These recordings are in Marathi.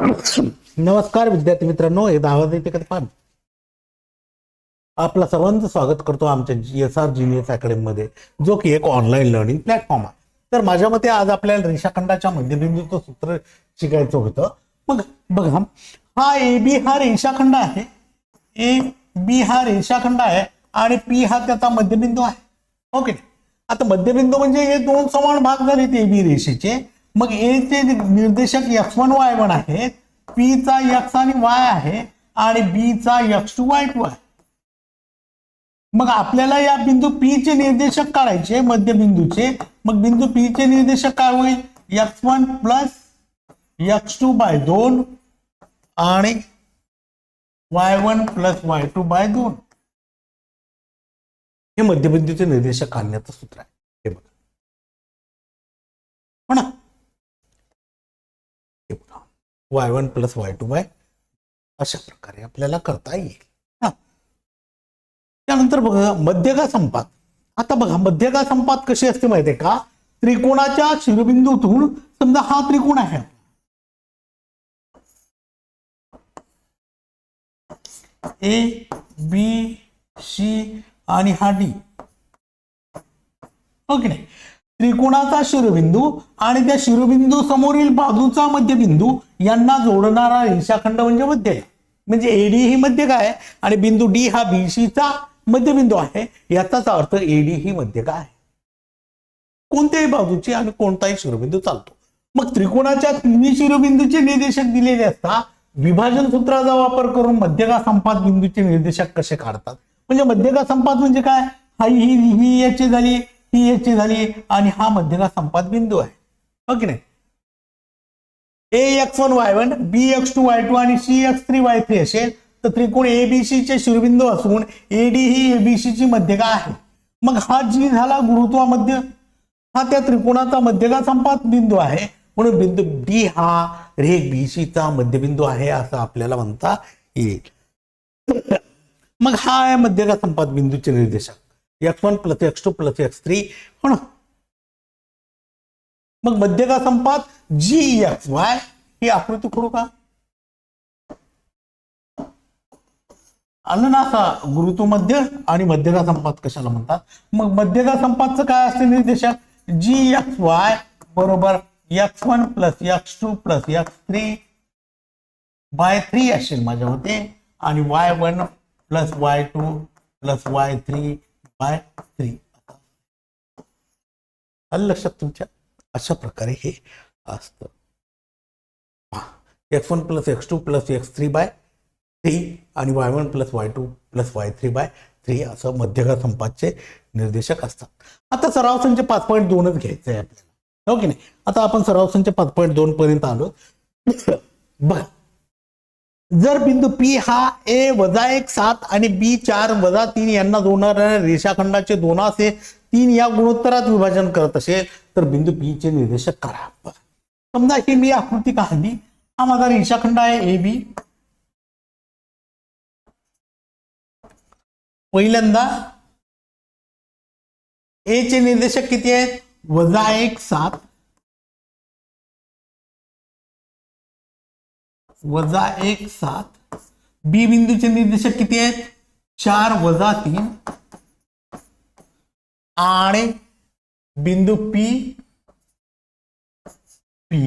नमस्कार विद्यार्थी मित्रांनो हे आवाज येते का पान आपला सर्वांचं स्वागत करतो आमच्या जी एस आर जिनियस अकॅडमीमध्ये जो की एक ऑनलाईन लर्निंग प्लॅटफॉर्म आहे. तर माझ्या मते आज आपल्याला रेषाखंडाच्या मध्यबिंदूचं सूत्र शिकायचं होतं. मग बघा हा ए बी हा रेषाखंड आहे. ए बी हा रेषाखंड आहे आणि पी हा त्याचा मध्यबिंदू आहे. ओके? आता मध्यबिंदू म्हणजे हे दोन समान भाग झालेत ए बी रेषेचे. मग ए चे निर्देशक एक्स वन वाय वन आहेत पी चा एक्स आणि वाय आहे आणि बी चा एक्स टू वाय टू आहे. मग आपल्याला या बिंदू पी चे निर्देशक काढायचे मध्यबिंदूचे मग बिंदू पी चे निर्देशक काय होईल? X one plus X two by दोन आणि Y one plus Y two by दोन. हे मध्यबिंदूचे निर्देशक काढण्याचं सूत्र आहे हे बघा हो ना हे बघा Y one plus Y two Y अशा प्रकारे आपल्याला करता येईल. हा. त्यानंतर बघा मध्यगा संपात. आता बघा मध्यगा संपात कशी असते माहितीये का? त्रिकोणाच्या शिरोबिंदूतून समजा हा त्रिकोण आहे. ए बी सी आणि हा डी. हो ओके नाही? त्रिकोणाचा शिरोबिंदू आणि त्या शिरोबिंदू समोरील बाजूचा मध्यबिंदू यांना जोडणारा रेषाखंड म्हणजे मध्य म्हणजे एडी ही मध्य काय आणि बिंदू डी हा बीसीचा मध्यबिंदू आहे. याचाच अर्थ एडी ही मध्य काय आहे? कोणत्याही बाजूची आणि कोणताही शिरोबिंदू चालतो. मग त्रिकोणाच्या तिन्ही शिरोबिंदूचे निर्देशक दिलेले असतात विभाजन सूत्राचा वापर करून मध्यगा संपात बिंदूचे निर्देशक कसे काढतात? म्हणजे मध्यगा संपात म्हणजे काय? हा ही ही याची झाली ही याची झाली आणि हा मध्यगा संपात बिंदू आहे. हो ओके नाही? A X one Y one B X two Y two आणि C X three Y three असेल तर त्रिकोण एबीसी चे शिरबिंदू असून एडी ही एबीसी ची मध्यगा आहे. मग हा जी झाला गुरुत्वामध्य. हा त्या त्रिकोणाचा मध्यगा संपात बिंदू आहे. म्हणून बिंदू डी हा रे रेख बीसीचा मध्यबिंदू आहे असं आपल्याला म्हणता येईल. मग हा आहे मध्यगा संपात बिंदूचे निर्देशक. X one plus X two plus X three हो ना मग मध्यगा संपात जी एफ वाय ही आकृती करू का? आलं ना मध्य आणि मध्यगा संपात कशाला म्हणतात? मग मध्यगा संपातचं काय असते निर्देशक? जी एक्स वाय बरोबर X one plus X two plus X three by three असेल माझ्या मते आणि Y one plus Y two plus Y three by three आलं लक्षात तुमच्या. अशा प्रकारे हे असतं. X one plus X two plus X three by three आणि Y one plus Y two plus Y three by three असं मध्यगा संपाचे निर्देशक असतात. आता सराव संच पाच पॉईंट दोनच घ्यायचं आहे आपल्याला. हो की नाही? आता आपण सराव संच पाच पॉईंट दोन पर्यंत आलो बघा जर बिंदू पी हा ए वजा एक सात आणि बी चार वजा तीन यांना जोडणाऱ्या रेषाखंडाचे दोनाचे तीन या गुणोत्तरात विभाजन करत असेल तर बिंदू पी चे निर्देशक करा. समजा ही मी आकृती काढली. हा माझा रेषाखंड आहे ए बी पहिल्यांदा ए चे निर्देशक किती आहेत? वजा एक सात. वजा एक सात. बी बिंदूचे निर्देशक किती आहेत? चार वजा तीन. आणि बिंदू पी पी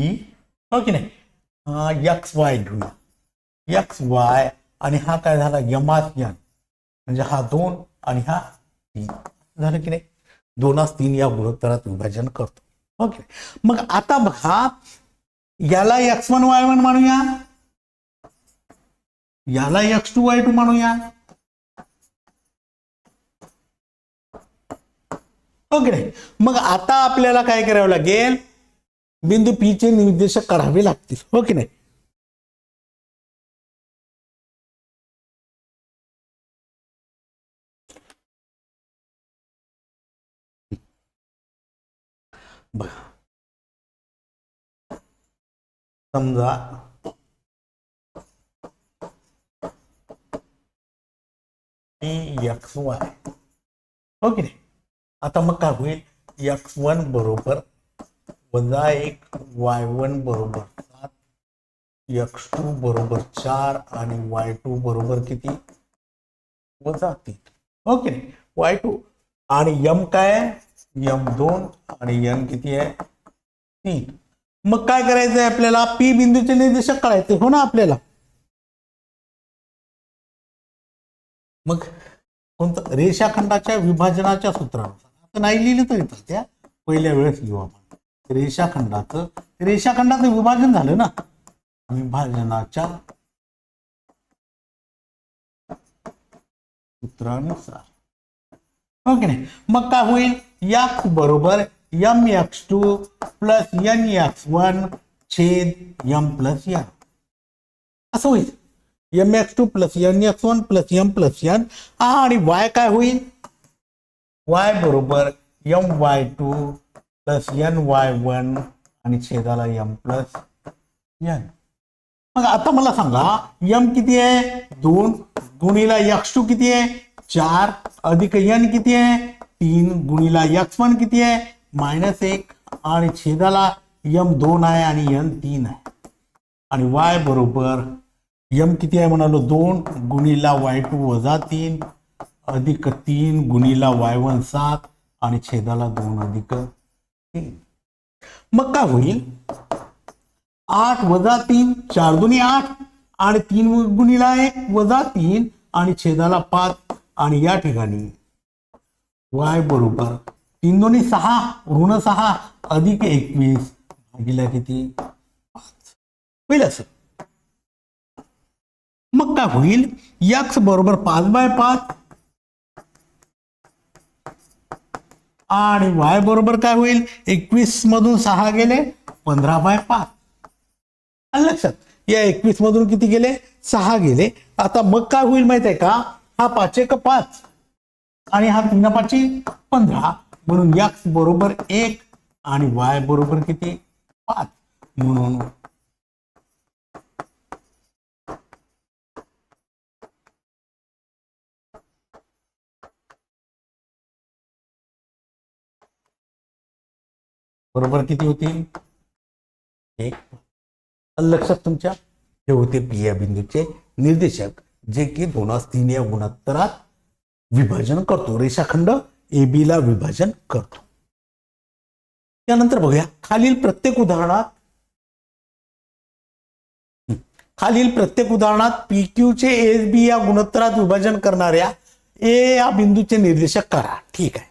हो की नाही? यक्स वाय घेऊया यक्स वाय आणि हा काय झाला? यमात यन म्हणजे हा दोन आणि हा तीन. झालं की नाही? दोनास तीन या गुणोत्तरात विभाजन करतो. हो ओके मग आता बघा याला एक्स वन वाय वन म्हणूया याला एक्स टू वाय टू म्हणूया ओके नाही मग आता आपल्याला काय करावं लागेल? बिंदू पी चे निर्देशक काढावे लागतील. हो की नाही? बघा. समजा एक्स वाय हो की नाही? आता मग काय होईल? एक्स वन बरोबर वजा एक वाय वन बरोबर सात. एक्स टू बरोबर चार आणि वाय टू बरोबर किती? वजा तीन. ओके वाय टू आणि यम काय आहे? यम दोन आणि एन किती आहे? तीन. मग काय करायचं आहे आपल्याला? पी बिंदूचे निर्देशक काढायचे हो ना आपल्याला? मग कोणतं? रेषाखंडाच्या विभाजनाच्या सूत्रानुसार आता नाही लिहिलं तरी त्या पहिल्या वेळेस लिहू आपण. रेषाखंडाचं रेषाखंडाचं विभाजन झालं ना? विभाजनाच्या सूत्रानुसार. हो ओके नाही? मग काय होईल? याक बरोबर M X two plus N X one छेद एम प्लस या असं होईल. M X two plus N X one plus M plus N आणि वाय काय होईल? वाय बरोबर M Y two plus N Y one आणि छेदाला एम प्लस एन मग आता मला सांगा यम किती आहे? दोन गुणीला एक्स टू किती आहे? चार अधिक एन किती आहे? तीन गुणीला एक्स वन किती आहे? मायनस एक आणि छेदाला यम दोन आहे आणि एन तीन आहे. आणि वाय बरोबर यम किती आहे म्हणालो? दोन गुणीला वाय टू वजा तीन अधिक तीन गुणीला वाय वन सात आणि छेदाला दोन अधिक तीन. मग काय होईल? आठ वजा तीन चार दुनी आठ आणि तीन गुणीला एक वजा तीन आणि छेदाला पाच आणि या ठिकाणी वाय बरोबर तीन दोन्ही सहा ऋण सहा अधिक एकवीस भागीला किती? पाच. होईल असं. मग काय होईल? यक्स बरोबर पाच बाय पाच. आणि वाय बरोबर काय होईल? एकवीस मधून सहा गेले पंधरा बाय पाच. लक्षात? या एकवीस मधून किती गेले? सहा गेले. आता मग काय होईल माहीत आहे का? हा पाच एक पाच. आणि हा तीन पाचशे पंधरा. म्हणून यक्स बरोबर एक आणि वाय बरोबर किती? पाच. म्हणून बरोबर किती होतील एक. लक्षात तुमच्या हे होते पी या बिंदूचे निर्देशक जे की दोनास तीन या गुणोत्तरात विभाजन करतो. रेषाखंड ए बी ला विभाजन करतो. त्यानंतर बघूया. खालील प्रत्येक उदाहरणात खालील प्रत्येक उदाहरणात पी क्यू चे ए बी या गुणोत्तरात विभाजन करणाऱ्या ए या बिंदूचे निर्देशक करा. ठीक आहे.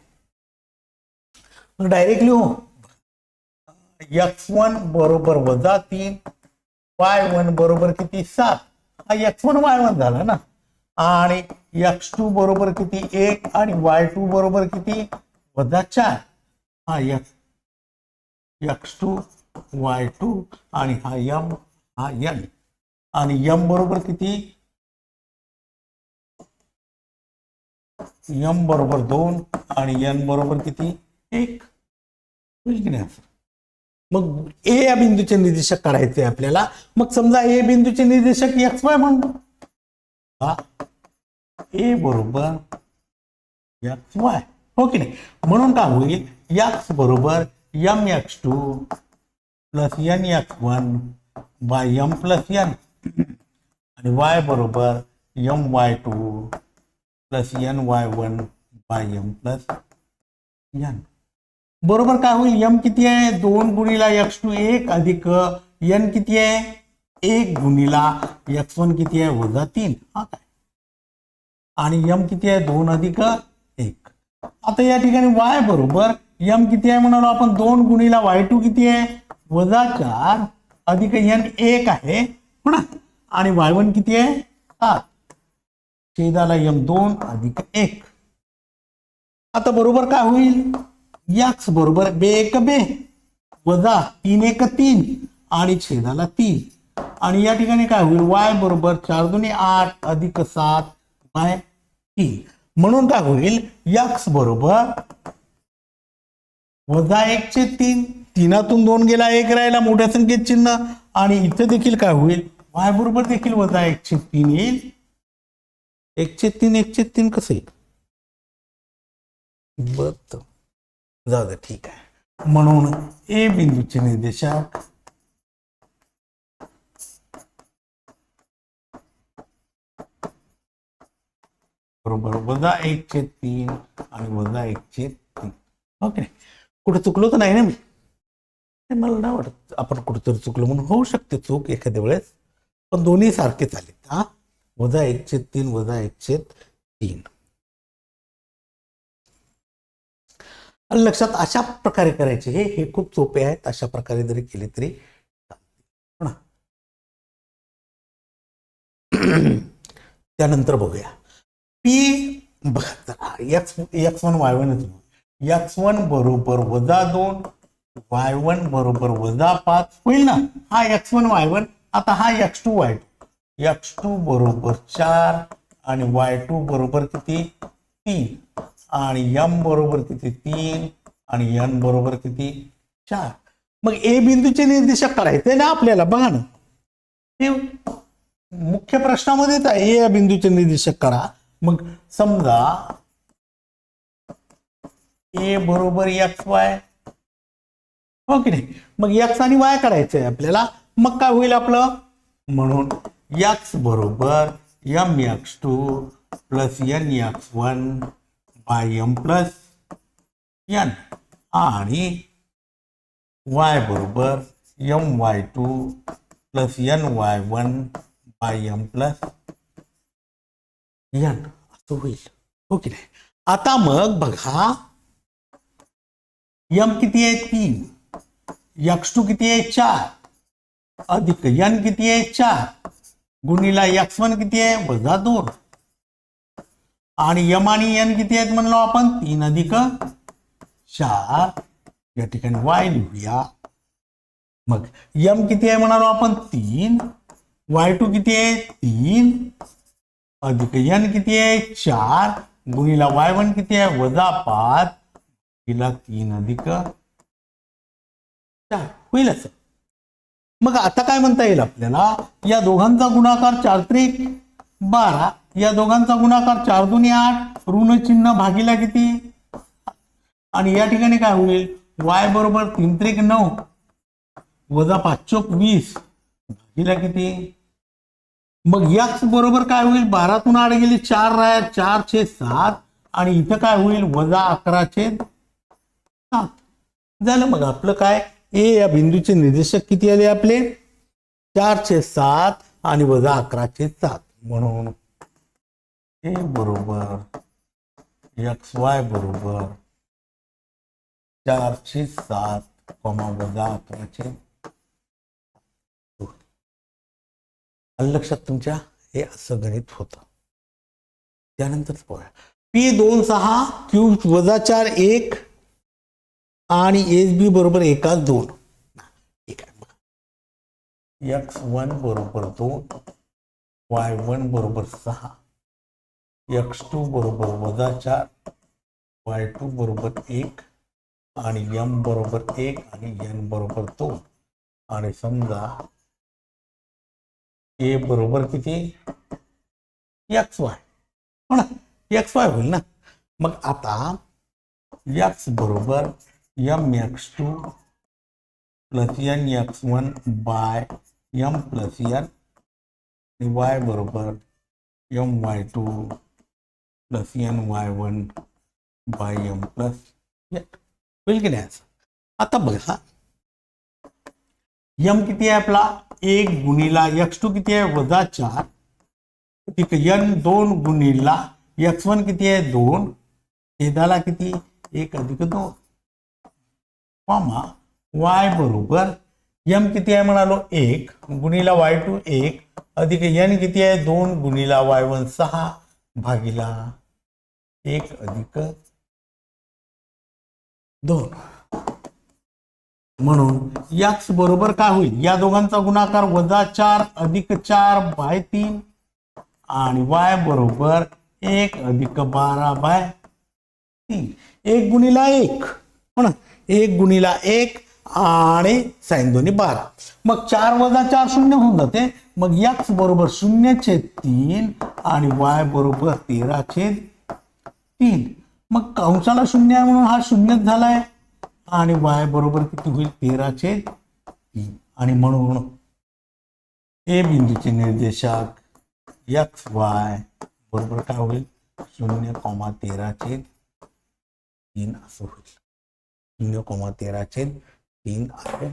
मग डायरेक्टली हो एक्स वन बरोबर वजा तीन वाय वन बरोबर किती? सात. हा एक्स वन वाय वन झाला ना. आणि एक्स टू बरोबर किती? एक. आणि वाय टू बरोबर किती? वजा चार. हा X X two Y two आणि हा यम हा यन आणि यम बरोबर किती? यम बरोबर दोन आणि यन बरोबर किती? एक. होईल की नाही असं? मग ए या बिंदूचे निर्देशक काढायचे आपल्याला. मग समजा ए बिंदूचे निर्देशक एक्स वाय म्हणतो. ए बरोबर एक्स वाय हो की नाही? म्हणून काय होईल? एक्स बरोबर M X two plus N X one by M plus N आणि वाय बरोबर M Y two plus N Y one by M plus N बरोबर काय होईल? एम किती आहे? दोन गुणीला एक्स टू एक अधिक एन किती आहे? एक गुणीला एक्स वन किती आहे? वजा तीन. हा काय? आणि एम किती आहे? दोन अधिक एक. आता या ठिकाणी वाय बरोबर एम किती आहे म्हणालो आपण? दोन गुणीला वाय टू किती आहे? वजा चार अधिक एन एक आहे. हो म्हणा आणि वाय वन किती आहे? सात छेदाला एम दोन अधिक एक. आता बरोबर काय होईल? एक्स बरोबर बे एक बे. वजा तीन एक तीन आणि छेदाला तीन. आणि या ठिकाणी काय होईल? वाय बरोबर चार दोन्ही आठ अधिक सात वाय तीन. म्हणून काय होईल? एक्स बरोबर वजा एकचे तीन. तीनातून दोन गेला एक राहिला मोठ्या संख्येत चिन्ह. आणि इथं देखील काय होईल? वाय बरोबर देखील वजा एकशे तीन येईल. एकशे तीन एकशे तीन कसं येईल? बर. जाऊ दे ठीक आहे. म्हणून ए बिंदूचे निर्देशांक. बरोबर वजा एकशे तीन आणि वजा एकशे तीन. ओके. कुठे चुकलो तर नाही ना मी? मला नाही वाटत आपण कुठेतरी चुकलो म्हणून होऊ शकते चूक एखाद्या वेळेस पण दोन्ही सारखे आले हा? वजा एकशे तीन वजा एकशे तीन. आणि लक्षात अशा प्रकारे करायचे. हे हे खूप सोपे आहेत. अशा प्रकारे जरी केले तरी त्यानंतर बघूया. पी बघा X X one Y one X one बरोबर वजा दोन वाय वन बरोबर वजा पाच. होईल ना? हा एक्स वन वाय वन आता हा X two Y two X two बरोबर चार आणि वाय टू बरोबर किती? तीन. आणि यम बरोबर किती तीन आणि यन बरोबर किती? चार. मग ए बिंदूचे निर्देशक करायचे ना आपल्याला बघा ना. हे मुख्य प्रश्नामध्येच आहे ए या बिंदूचे निर्देशक करा. मग समजा ए बरोबर एक्स वाय हो की नाही? मग एक्स आणि वाय करायचं आहे आपल्याला. मग काय होईल आपलं? म्हणून एक्स बरोबर M X two plus N X one by M plus N. आणि वाय बरोबर M Y two plus N Y one by M plus N. असं होईल. हो की नाही? आता मग बघा. यम किती आहे? तीन. एक्स टू किती आहे? चार. अधिक एन किती आहे? चार. गुणीला एक्स वन किती आहे? वजा दोन. आणि यम आणि एन किती आहेत म्हणलो आपण? तीन अधिक चार. या ठिकाणी वाय लिहूया. मग यम किती आहे म्हणालो आपण? तीन. वाय टू किती आहे? तीन. अधिक एन किती आहे? चार. गुणीला वाय वन किती आहे? वजा पाच. तिला तीन अधिक चार. होईल असं मग आता काय म्हणता येईल आपल्याला? या दोघांचा गुणाकार चार त्रिक बारा. या दोघांचा गुणाकार चार दुनी आठ ऋण चिन्ह भागीला किती? आणि या ठिकाणी काय होईल? वाय बरोबर तीन त्रिक नऊ वजा पाच चोक वीस भागीला किती? मग याच बरोबर काय होईल? बारातून आड गेली चार राया चार सात आणि इथं काय होईल? वजा अकरा छेद सात. झालं मग आपलं काय? ए या बिंदूचे निर्देशक किती आले आपले? चार सात आणि वजा अकरा छेद सात. म्हणून ए बरोबर. एक्स वाय बरोबर. चारशे सात कॉमा वजा अकरा लक्षात तुमच्या हे असं गणित होतं. त्यानंतर बघा पी दोन सहा क्यू वजा चार एक आणि एस बी बरोबर एकाच दोन. ठीक आहे बघा. एक्स वन बरोबर दोन वाय वन बरोबर सहा. एक्स टू बरोबर वजा चार वाय टू बरोबर एक आणि यम बरोबर एक आणि एन बरोबर दोन. आणि समजा ए बरोबर किती? एक्स वाय हो ना? एक्स वाय होईल ना? मग आता एक्स बरोबर M X two plus N X one by M plus N आणि वाय बरोबर M Y two plus n Y one by M plus N होईल की नाही आता बघा यम किती आहे आपला? एक गुणीला एक्स टू किती आहे? वजा चार. अधिक दोन गुणीला एक्स वन किती आहे? दोन. छेदाला किती? एक अधिक दोन. कॉमा वाय बरोबर यम किती आहे म्हणालो? एक. गुणीला वाय टू एक. अधिक यन किती आहे? दोन. गुणीला वाय वन सहा. भागीला एक अधिक दोन. म्हणून याच बरोबर काय होईल? या दोघांचा गुणाकार वजा चार अधिक चार बाय तीन आणि वाय बरोबर एक अधिक बारा बाय तीन. एक गुणीला एक. हो ना? एक गुणीला एक आणि साईन दोन्ही बारा. मग चार वजा चार शून्य होऊन जाते. मग याच बरोबर शून्य छेद तीन आणि वाय बरोबर तेरा छेद तीन मग कंसाला शून्य आहे म्हणून हा शून्यच झालाय. आणि वाय बरोबर किती होईल? तेरा तीन. आणि म्हणून ए बिंदूचे निर्देशक एक्स वाय बरोबर काय होईल? शून्य कॉमा तेराचे तीन असं होईल. शून्य कॉमा तेराचे तीन आहे.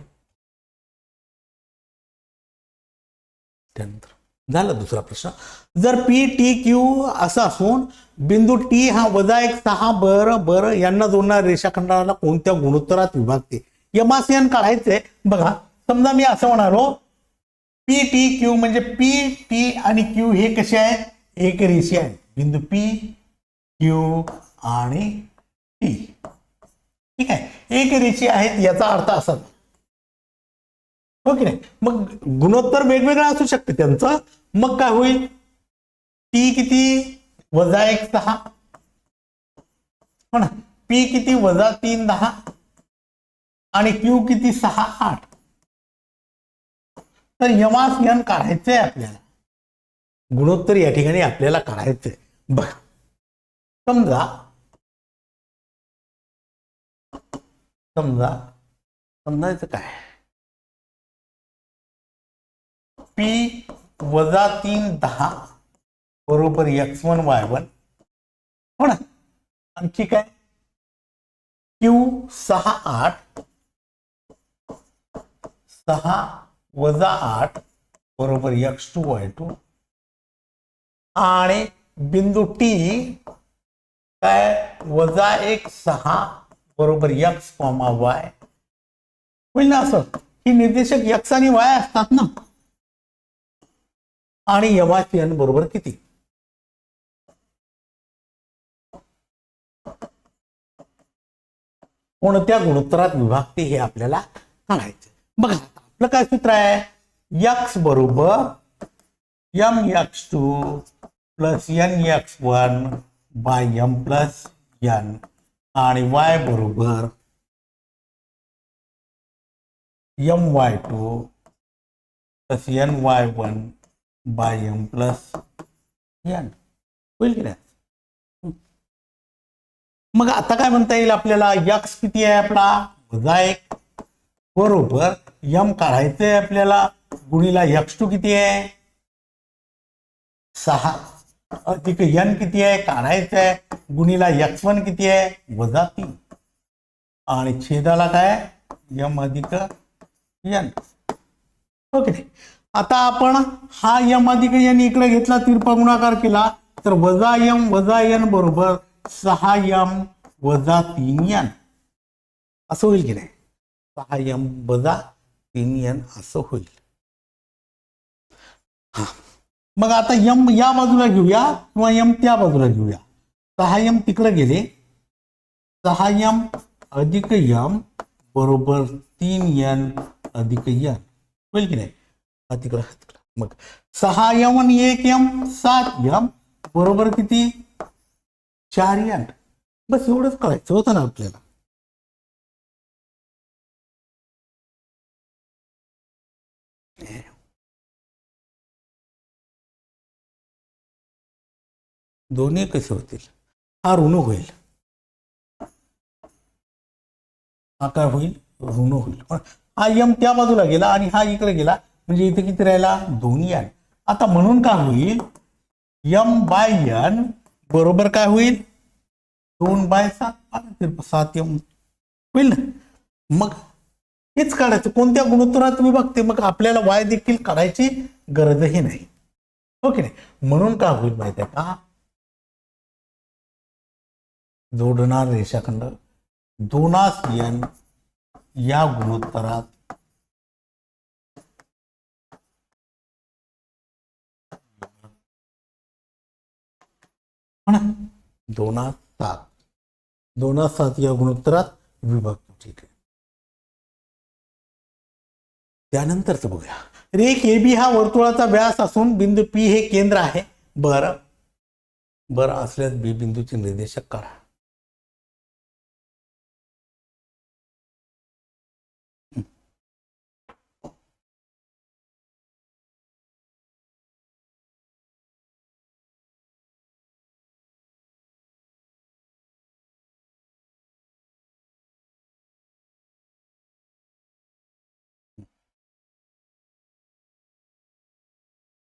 त्यानंतर झाला दुसरा प्रश्न. जर पी टी क्यू असं असून बिंदू टी हा वजा एक सहा बर बर यांना जोडणाऱ्या रेषाखंडाला कोणत्या गुणोत्तरात विभागते? यमासियन काढायचंय. बघा समजा मी असं म्हणालो पी टी क्यू म्हणजे पी टी आणि क्यू हे कसे आहेत एक रेषी आहे. बिंदू पी क्यू आणि टी ठीक आहे? एक रेषी आहेत याचा अर्थ असा. हो ओके नाही? मग गुणोत्तर वेगवेगळं असू शकते त्यांचं. मग काय होईल? टी किती वजा एक सहा? हो पण पी किती वजा तीन दहा? आणि क्यू किती सहा? आठ. तर यमास यन काढायचंय आपल्याला. गुणोत्तर या ठिकाणी आपल्याला काढायचंय. बघा. समजा. समजा. समजायचं काय? पी वजा तीन दहा बरोबर एक्स वन वाय वन हो ना? आणखी काय? क्यू सहा आठ सहा वजा आठ बरोबर एक्स टू वाय टू आणि बिंदू टी काय? वजा एक सहा बरोबर एक्स कॉमा वाय होईल ना असं? ही निर्देशक एक्स आणि वाय असतात ना? आणि यमाची एन बरोबर किती? कोणत्या गुणोत्तरात विभागते हे आपल्याला काढायचं बघा आपलं काय सूत्र आहे? यक्स बरोबर M X two plus N X one by M plus N आणि वाय बरोबर M Y two plus N Y one by M plus N होईल की नाही मग आता काय म्हणता येईल आपल्याला? यक्स किती आहे आपला? वजा एक. बरोबर. यम काढायचंय आपल्याला. गुणीला यक्स टू किती आहे? सहा. अधिक यन किती आहे? काढायचं आहे. गुणीला यक्स वन किती आहे? वजा तीन. आणि छेदाला काय? यम अधिक यन ओके आता आपण हा यम अधिक यन इकडे घेतला तिरपा गुणाकार केला तर वजा यम वजा यन बरोबर सहा यम वजा तीन यन असं होईल की नाही? सहा यम वजा तीन यन असं होईल. हा. मग आता यम या बाजूला घेऊया किंवा यम त्या बाजूला घेऊया? सहा यम तिकडे गेले. सहा यम अधिक यम बरोबर तीन यन अधिक यन होईल की नाही? तिकडं तिकडं. मग सहा यम आणि एक यम सात यम बरोबर किती? चार यम बस एवढंच कळायचं होतं ना आपल्याला. दोन्ही कसे होतील? हा ऋण होईल. हा काय होईल? ऋण होईल. पण हा यम त्या बाजूला गेला आणि हा इकडे गेला. म्हणजे इथे किती राहिला? दोन्ही यन आता म्हणून काय होईल? यम बाय यन बरोबर काय होईल? दोन बाय सात. सात यम. होईल ना? मग हेच काढायचं. कोणत्या गुणोत्तरात तुम्ही बघते? मग आपल्याला वाय देखील काढायची गरजही नाही. हो ओके नाही? म्हणून काय होईल माहिती आहे का? जोडणार रेषाखंड. दोनास यन या गुणोत्तरात हो दोनास सात दोनास सात या गुणोत्तरात विभक्त ठीक आहे त्यानंतरच बघूया. रेख ए बी हा वर्तुळाचा व्यास असून बिंदू पी हे केंद्र आहे. बरं. बरं असल्यास बी बिंदूचे निर्देशक करा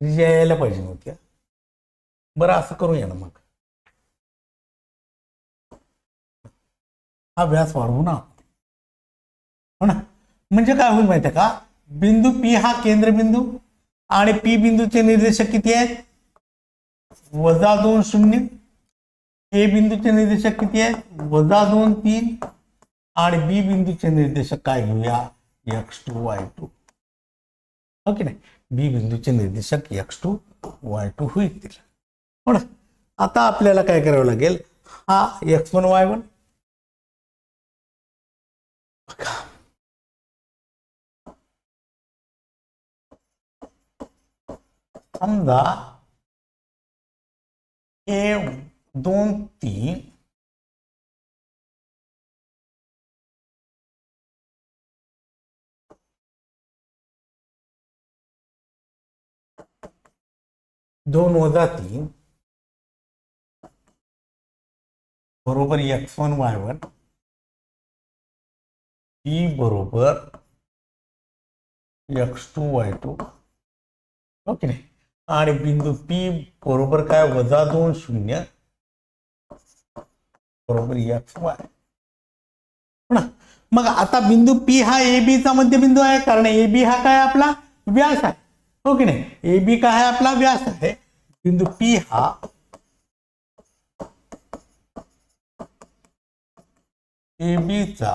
यायला पाहिजे नव्हत्या बरं असं करूया ना मग. हा व्यास वाढवू ना. हो म्हणजे काय होईल माहितीये का? बिंदू पी हा केंद्रबिंदू आणि पी बिंदूचे निर्देशक किती आहेत? वजा दोन शून्य. ए बिंदूचे निर्देशक किती आहेत? वजा दोन तीन. आणि बी बिंदूचे निर्देशक काय घेऊया? एक्स टू वाय टू हो की नाही? बी बिंदूचे निर्देशक एक्स टू वाय टू होईल हो आता आपल्याला काय करावं लागेल? हा एक्स वन वाय वन समजा ए दोन तीन दोन वजा तीन. बरोबर X one Y one E बरोबर X two Y two okay नाही? आणि बिंदू पी बरोबर काय? वजा दोन शून्य. बरोबर एक्स वाय हो ना? मग आता बिंदू पी हा ए बीचा मध्यबिंदू आहे. कारण ए बी हा काय आपला? व्यास आहे. हो की नाही? ए बी काय आहे? आपला व्यास आहे. बिंदू पी हा. ए बीचा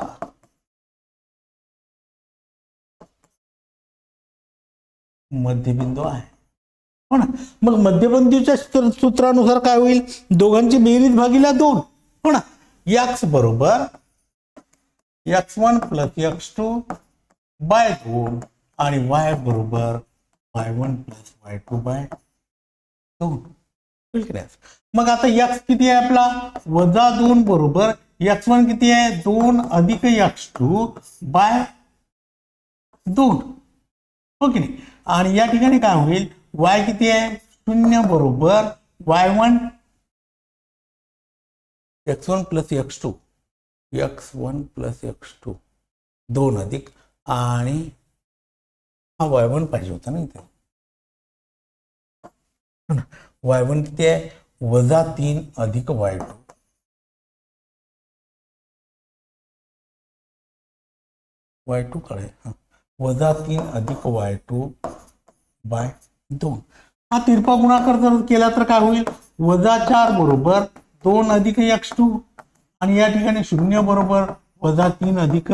मध्यबिंदू आहे. हो ना? मग मध्यबिंदूच्या सूत्रानुसार काय होईल? दोघांची बेरीज भागीला दोन. हो ना? एक्स बरोबर X one plus X two by दोन आणि वाय बरोबर Y one plus Y two by दोन मग आता एक्स किती आहे आपला? वजा दोन बरोबर. यक्स वन किती आहे? दोन अधिक एक्स टू बाय दोन. हो की नाही? आणि या ठिकाणी काय होईल? वाय किती आहे? शून्य बरोबर. Y one X one plus X two X one plus X two दोन अधिक आणि हा वयवन पाहिजे होता ना इथे. हो वयवन किती आहे? वजा तीन अधिक वाय टू. वाय टू कडे वजा तीन अधिक वाय टू बाय दोन. हा तिरपा गुणाकार जर केला तर काय होईल? वजा चार बरोबर दोन अधिक एक्स टू. आणि या ठिकाणी शून्य बरोबर वजा तीन अधिक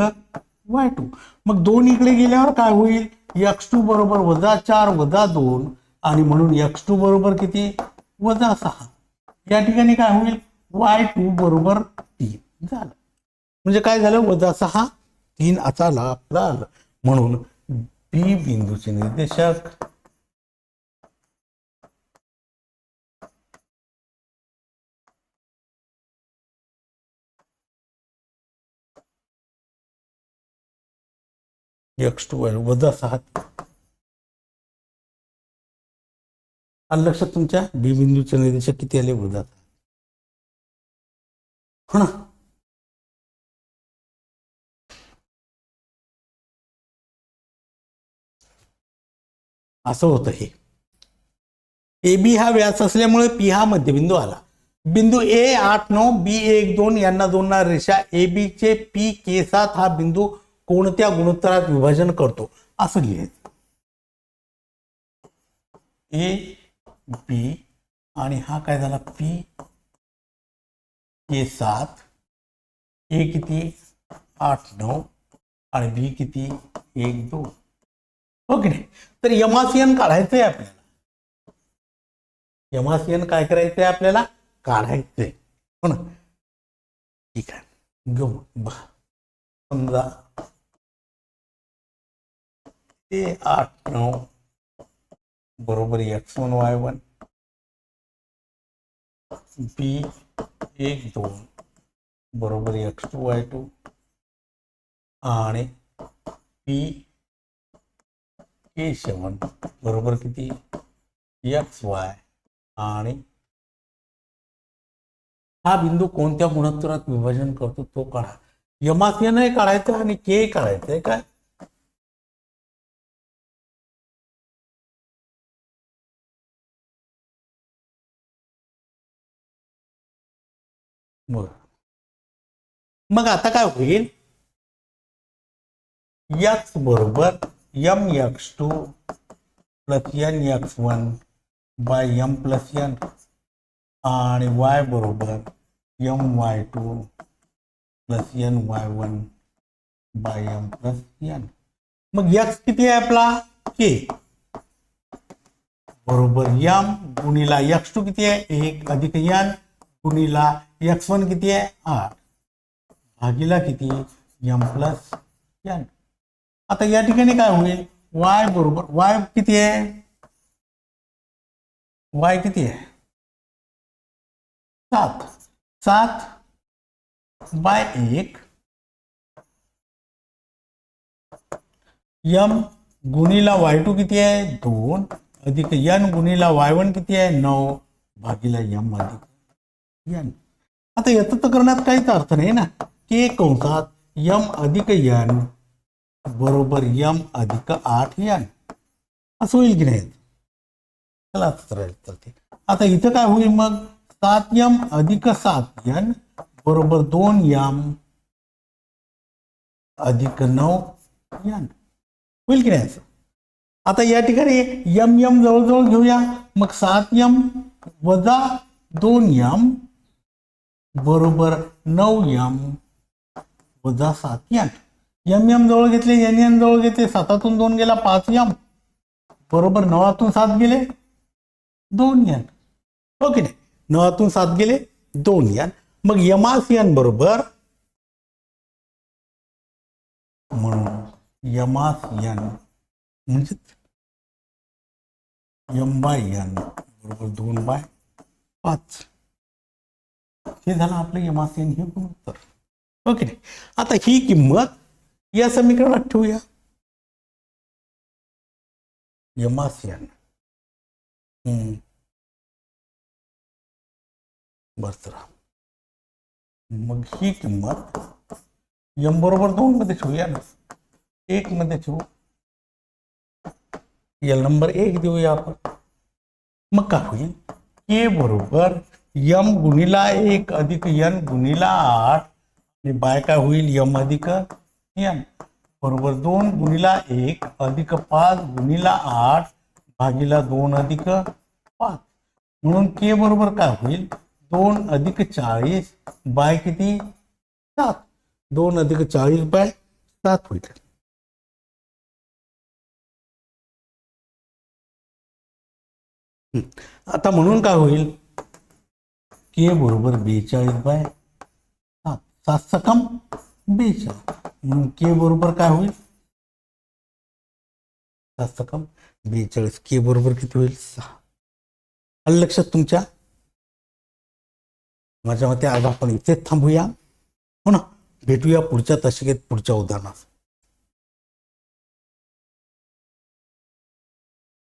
वाय टू मग दोन इकडे गेल्यावर काय होईल? एक्स टू बरोबर वजा चार वजा दोन आणि म्हणून एक्स टू बरोबर किती? वजा सहा. या ठिकाणी काय होईल? वाय टू बरोबर तीन झालं. म्हणजे काय झालं? वजा सहा तीन असा लाभ आलं म्हणून बी बिंदूचे निर्देशक एक्स टू वजा सहा. आलं लक्षात तुमच्या बी बिंदूचे निर्देशक किती आले? वजा सहा. हो ना? असं होतं हे. ए बी हा व्यास असल्यामुळे पी हा मध्यबिंदू आला. बिंदू ए आठ नऊ बी एक दोन यांना जोडणार रेषा ए बी चे पी के सात हा बिंदू कोणत्या गुणोत्तरात विभाजन करतो? असं लिहायचं. ए बी आणि हा काय झाला? पी ए सात. ए किती? आठ नऊ. आणि बी किती? एक दोन. हो ओके नाही? तर यमासियन काढायचंय आपल्याला. यमासियन काय करायचंय आपल्याला? काढायचंय. हो ना? ठीक आहे. घेऊ बघा. समजा ते आठ नऊ. बरोबर X one Y one. B एक दोन. बरोबर एक्स टू वाय टू आणि पी ए सेवन बरोबर किती? एक्स वाय आणि हा बिंदू कोणत्या गुणोत्तरात विभाजन करतो तो काढा. यमासियनही काढायचं आणि के काढायचंय काय? बर. मग आता काय होईल? एक्स बरोबर M X two plus N X one by M plus N आणि वाय बरोबर M Y two plus N Y one by M plus N मग एक्स किती आहे आपला? के बरोबर यम गुणीला एक्स टू किती आहे? एक अधिक एन गुणीला एक्स वन किती आहे? आठ भागीला किती? एम प्लस एन आता या ठिकाणी काय होईल? वाय बरोबर वाय किती आहे? वाय किती आहे? सात. सात बाय एक. यम गुणीला वाय टू किती आहे? दोन. अधिक यन गुणीला वाय वन किती आहे? नऊ. भागीला यम अधिक यन आता याचं तर करण्यात काहीच अर्थ नाही ना. के कंसात यम अधिक यन बरोबर यम अधिक आठ यन. असं होईल की नाही? चला, आता इथं काय होईल मग? सात यम अधिक सात यन बरोबर दोन यम अधिक नऊ यन. होईल की आता या ठिकाणी यम यम जवळजवळ घेऊया. मग सात यम वजा दोन यम बरोबर नऊ यम वजा सात यन यम यम जवळ घेतले एन एन जवळ घेतले सातातून दोन गेला पाच यम. बरोबर नवातून सात गेले दोन यन. ओके नाही नवातून सात गेले दोन यन. मग यमास यन बरोबर म्हणून यमास यन म्हणजे यम बाय यन बरोबर दोन बाय पाच. हे झालं आपलं यमास यन हे गुणोत्तर ओके हो नाही? आता ही किंमत या समीकरणात ठेवूया. यमास हम्म. बरं मग ही किंमत यम बरोबर दोन मध्ये ठेवूया ना. एक मध्ये ठेवू. यल नंबर एक देऊया आपण. मग काय होईल? के बरोबर यम गुणीला एक अधिक यन गुणीला आठ. आणि बाय काय होईल? यम अधिक यन. बरोबर दोन गुणीला एक अधिक पाच गुणीला आठ भागीला दोन अधिक पाच. म्हणून के बरोबर काय होईल? दोन अधिक चाळीस बाय किती? सात. दोन अधिक चाळीस बाय सात होईल. आता म्हणून काय होईल? के बरोबर बेचाळीस बाय सात. सात सकम बेचाळीस. म्हणून के बरोबर काय होईल? सात सकम बेचाळीस. के बरोबर किती होईल? सहा. आलं लक्षात तुमच्या? माझ्या मते आज आपण इथेच थांबूया. हो ना? भेटूया पुढच्या तशिकेत पुढच्या उदाहरणात.